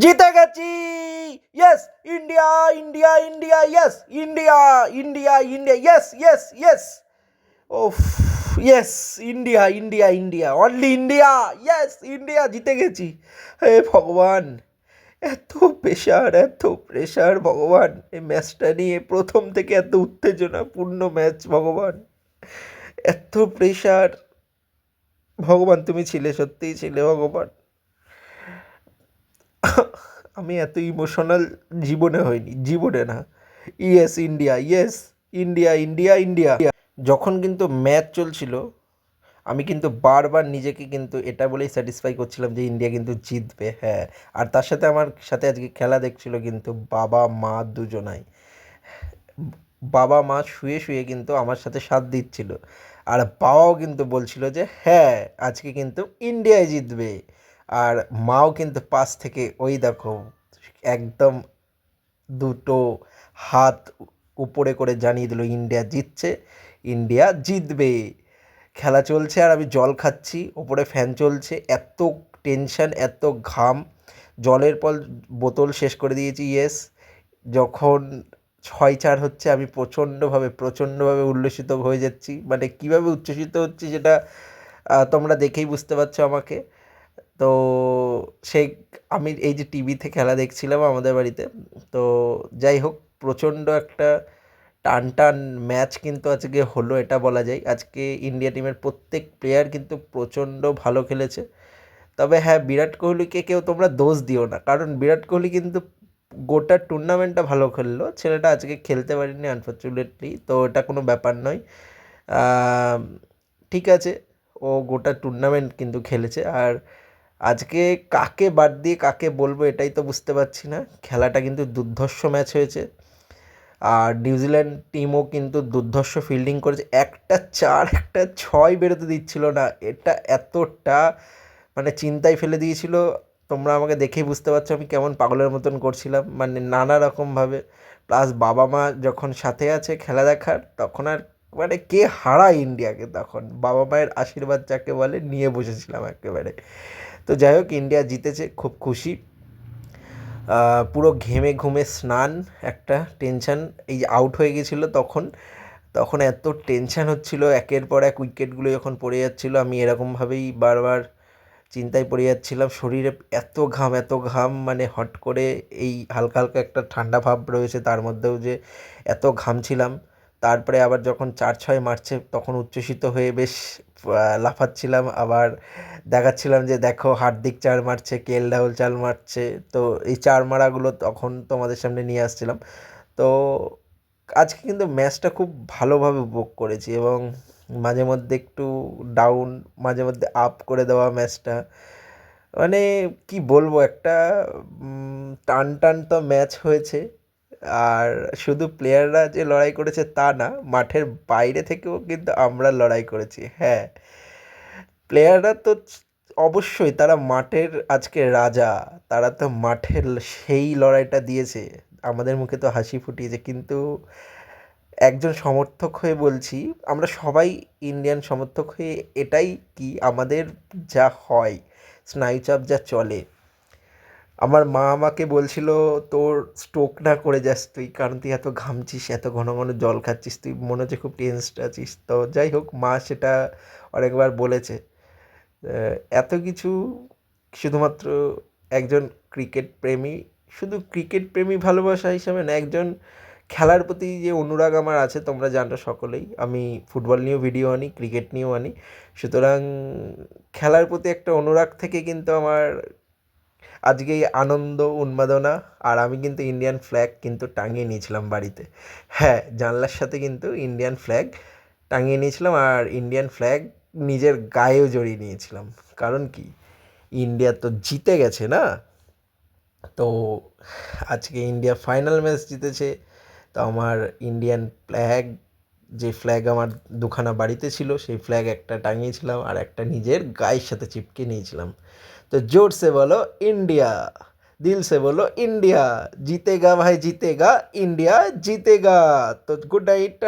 জিতে গেছি। Yes India India India yes India India India yes yes yes ওফ yes India India India only India yes India জিতে গেছি। হে ভগবান, এত pressure এত প্রেশার ভগবান এই ম্যাচটা নিয়ে প্রথম থেকে এত উত্তেজনাপূর্ণ ম্যাচ ভগবান। এত প্রেশার ভগবান, তুমি ছিলে, সত্যিই ছিলে ভগবান। আমি এত ইমোশনাল জীবনে হয়নি জীবনে না। Yes India yes India India India যখন কিন্তু ম্যাচ চলছিল, আমি কিন্তু বারবার নিজেকে কিন্তু এটা বলেই স্যাটিসফাই করছিলাম যে ইন্ডিয়া কিন্তু জিতবে হ্যাঁ। আর তার সাথে আমার সাথে আজকে খেলা দেখছিল কিন্তু বাবা, মা দুজনাই। বাবা, মা শুয়ে শুয়ে কিন্তু আমার সাথে সাথ দিচ্ছিল। আর বাবাও কিন্তু বলছিল যে হ্যাঁ আজকে কিন্তু ইন্ডিয়ায় জিতবে। আর মাও কিন্তু পাশ থেকে ওই দেখো একদম দুটো হাত উপরে করে জানিয়ে দিল ইন্ডিয়া জিতছে ইন্ডিয়া জিতবে। খেলা চলছে আর আমি জল খাচ্ছি ওপরে ফ্যান চলছে এত টেনশন এত ঘাম। জলের পর বোতল শেষ করে দিয়েছি ইয়েস। যখন ছয় চার হচ্ছে আমি প্রচণ্ডভাবে প্রচণ্ডভাবে উল্লসিত হয়ে যাচ্ছি। মানে কীভাবে উচ্ছ্বসিত হচ্ছি আহ, তোমরা দেখেই বুঝতে পারছ আমাকে। তো সেই আমি এই যে টিভিতে খেলা দেখছিলাম আমাদের বাড়িতে, তো যাই হোক, প্রচণ্ড একটা টান টান ম্যাচ কিন্তু আজকে হলো এটা বলা যায়। আজকে ইন্ডিয়া টিমের প্রত্যেক প্লেয়ার কিন্তু প্রচণ্ড ভালো খেলেছে। তবে হ্যাঁ বিরাট কোহলিকে কেউ তোমরা দোষ দিও না, কারণ বিরাট কোহলি কিন্তু গোটা টুর্নামেন্টটা ভালো খেললো। ছেলেটা আজকে খেলতে পারিনি আনফর্চুনেটলি তো এটা কোনো ব্যাপার নয়। ঠিক আছে, ও গোটা টুর্নামেন্ট কিন্তু খেলেছে। আর আজকে কাকে বাদ দিয়ে কাকে বলব এটাই তো বুঝতে পারছি না। খেলাটা কিন্তু দুর্ধর্ষ ম্যাচ হয়েছে। আর নিউজিল্যান্ড টিমও কিন্তু দুর্ধর্ষ ফিল্ডিং করেছে। একটা চার, একটা ছয় বেরোতে দিচ্ছিল না। এটা এতটা মানে চিন্তায় ফেলে দিয়েছিল। তোমরা আমাকে দেখেই বুঝতে পারছ আমি কেমন পাগলের মতন করছিলাম। মানে নানা রকমভাবে প্লাস বাবা মা যখন সাথে আছে খেলা দেখার, তখন আর মানে কে হারায় ইন্ডিয়াকে তখন? বাবা মায়ের আশীর্বাদ যাকে বলে নিয়ে বসেছিলাম একেবারে। তো যাই হোক, ইন্ডিয়া জিতেছে, খুব খুশি। পুরো ঘেমে ঘুমে স্নান, একটা টেনশন, এই যে আউট হয়ে গেছিল তখন তখন এত টেনশন হচ্ছিল, একের পর এক উইকেটগুলো যখন পড়ে যাচ্ছিল, আমি এরকমভাবেই বারবার চিন্তায় পড়ে যাচ্ছিলাম, শরীরে এত ঘাম এত ঘাম মানে হট করে এই হালকা হালকা একটা ঠান্ডা ভাব রয়েছে, তার মধ্যেও যে এত ঘামছিলাম তারপরে আবার যখন চার ছয় মারছে, তখন উচ্ছ্বসিত হয়ে বেশ লাফাচ্ছিলাম। আবার দেখাচ্ছিলাম যে, দেখো, হার্দিক চার মারছে কে এল রাহুল চার মারছে। তো এই চার মারাগুলো তখন তোমাদের সামনে নিয়ে আসছিলাম। তো আজকে কিন্তু ম্যাচটা খুব ভালোভাবে উপভোগ করেছি এবং মাঝে মধ্যে একটু ডাউন মাঝে মধ্যে আপ করে দেওয়া ম্যাচটা। মানে কি বলব, একটা টান টান তো ম্যাচ হয়েছে। আর শুধু প্লেয়াররা যে লড়াই করেছে তা না, মাঠের বাইরে থেকেও কিন্তু আমরা লড়াই করেছি। হ্যাঁ প্লেয়াররা তো অবশ্যই তারা মাঠের আজকে রাজা, তারা তো মাঠের সেই লড়াইটা দিয়েছে। আমাদের মুখে তো হাসি ফুটিয়েছে, কিন্তু একজন সমর্থক হয়ে বলছি, আমরা সবাই ইন্ডিয়ান সমর্থক হয়ে এটাই কি আমাদের যা হয়, স্নায়ুচাপ যা চলে আমার মা আমাকে বলছিল, তোর স্ট্রোক না করে যাস তুই, কারণ তুই এত ঘামছিস, এত ঘন ঘন জল খাচ্ছিস, তুই মনে হচ্ছে খুব টেন্সড আছিস। তো যাই হোক, মা সেটা অনেকবার বলেছে। এত কিছু শুধুমাত্র একজন ক্রিকেট প্রেমী, শুধু ক্রিকেট প্রেমী ভালোবাসা হিসাবে না, একজন খেলার প্রতি যে অনুরাগ আমার আছে, তোমরা জানো সকলেই, আমি ফুটবল নিয়েও ভিডিও আনি ক্রিকেট নিয়েও আনি। সুতরাং খেলার প্রতি একটা অনুরাগ থেকে কিন্তু আমার আজকে এই আনন্দ, উন্মাদনা আর আমি কিন্তু ইন্ডিয়ান ফ্ল্যাগ কিন্তু টাঙিয়ে নিয়েছিলাম বাড়িতে। হ্যাঁ জানলার সাথে কিন্তু ইন্ডিয়ান ফ্ল্যাগ টাঙিয়ে নিয়েছিলাম আর ইন্ডিয়ান ফ্ল্যাগ নিজের গায়েও জড়িয়ে নিয়েছিলাম। কারণ কি? ইন্ডিয়া তো জিতে গেছে না? তো আজকে ইন্ডিয়া ফাইনাল ম্যাচ জিতেছে। তো আমার ইন্ডিয়ান ফ্ল্যাগ যে ফ্ল্যাগ আমার দুখানা বাড়িতে ছিল, সেই ফ্ল্যাগ একটা টাঙিয়েছিলাম আর একটা নিজের গায়ের সাথে চিপকে নিয়েছিলাম। तो ज़ोर से बोलो, इंडिया, दिल से बोलो, इंडिया, जीतेगा भाई, जीतेगा, इंडिया जीतेगा। तो गुड नाइट